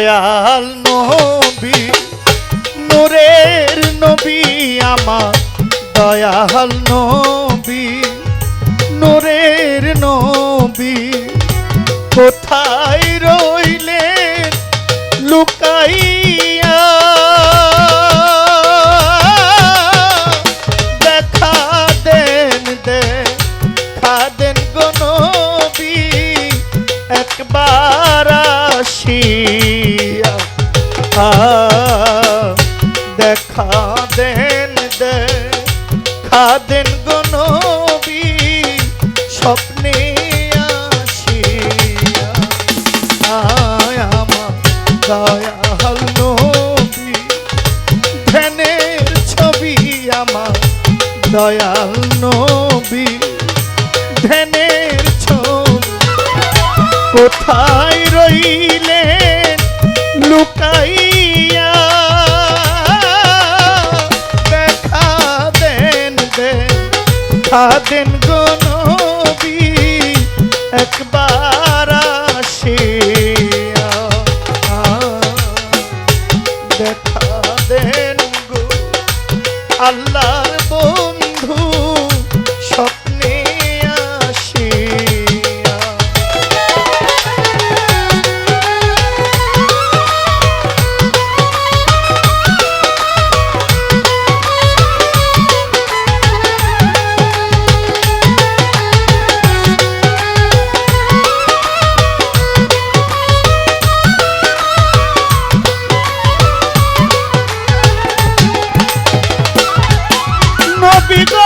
দয়াল নবী নূরের নবী আমা দয়াল নবী নূরের নবী কোথা সাদিন happy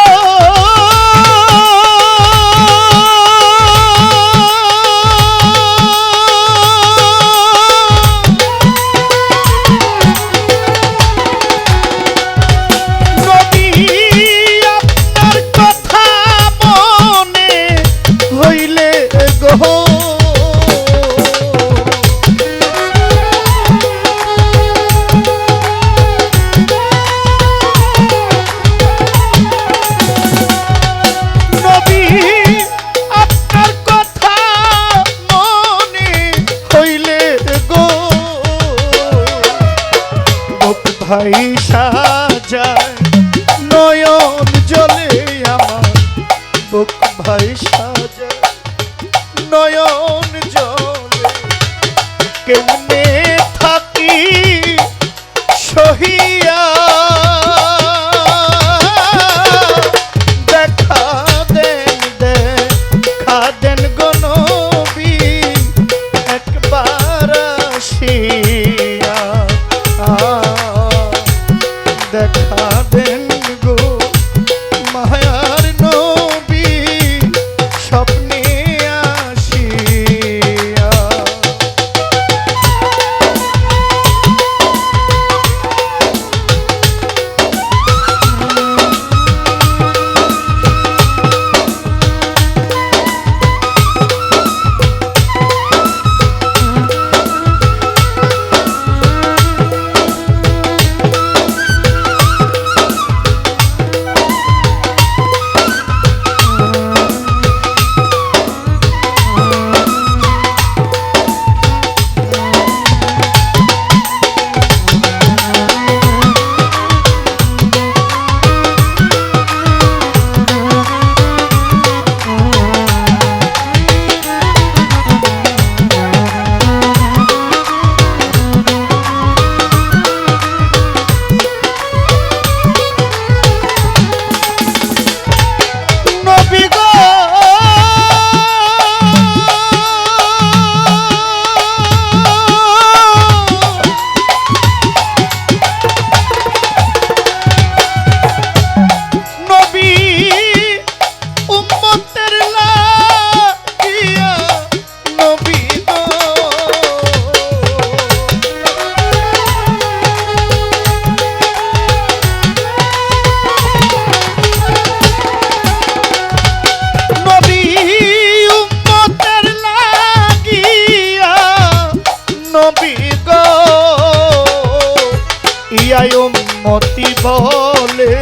উম্মতি বলে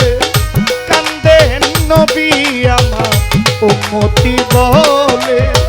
কান্দেন নবী আমার উম্মতি বলে।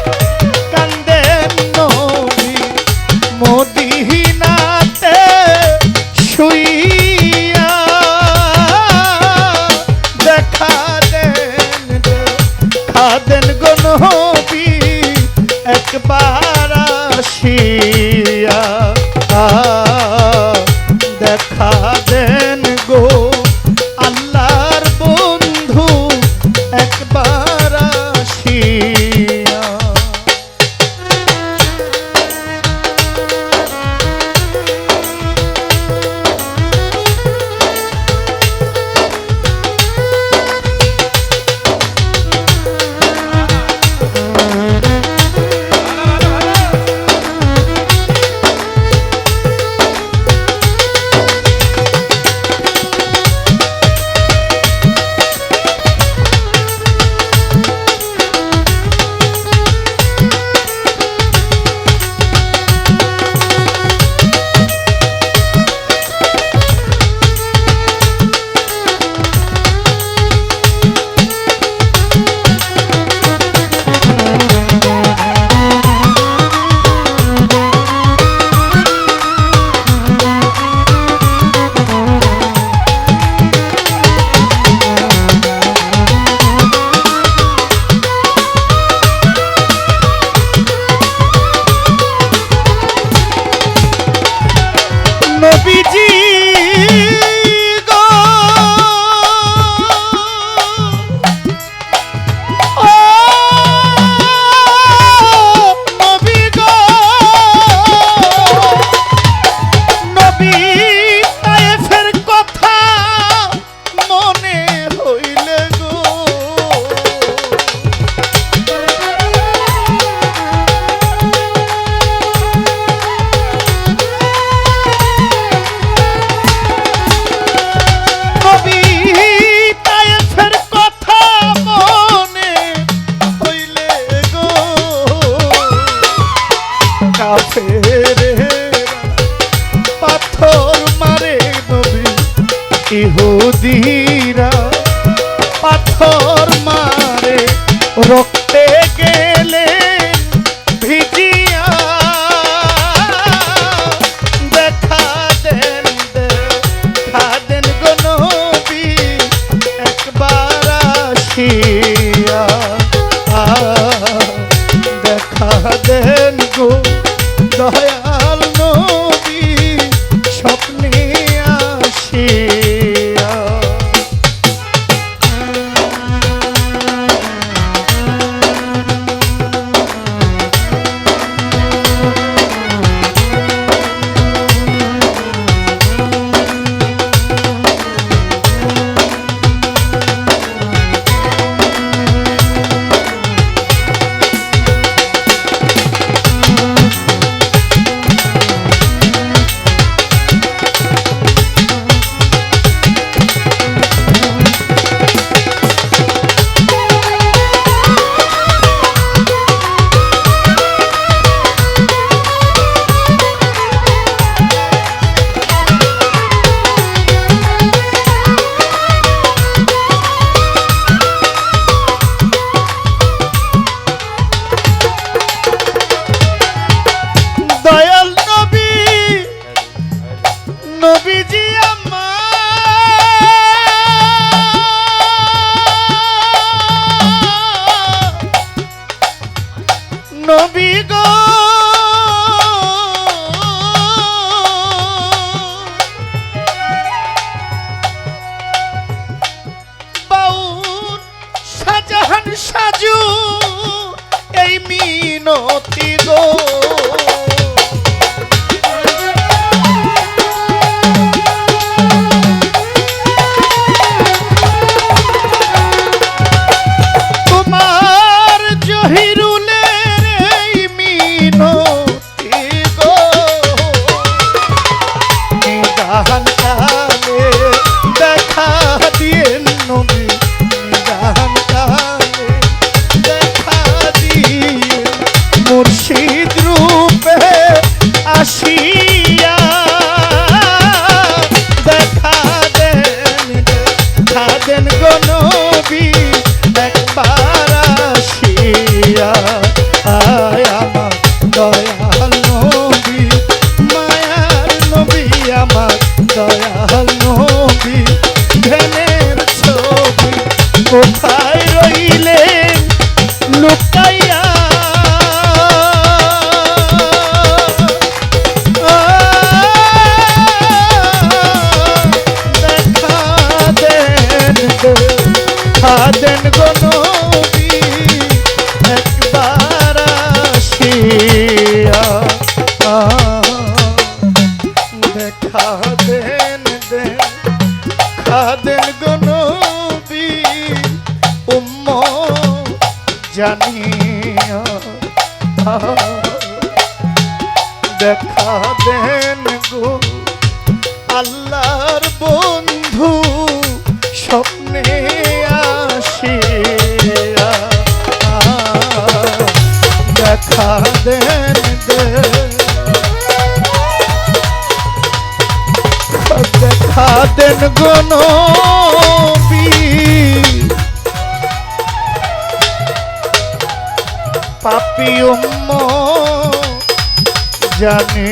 দেন গো একবার আসিয়া দেখা দেন দেন, খাদেন গো নবী উম্ম দেখা দেন গো আল্লাহর বন্ধু, স্বপ্নে দেন দেখা দেন গনবী পাপি উম্ম জানি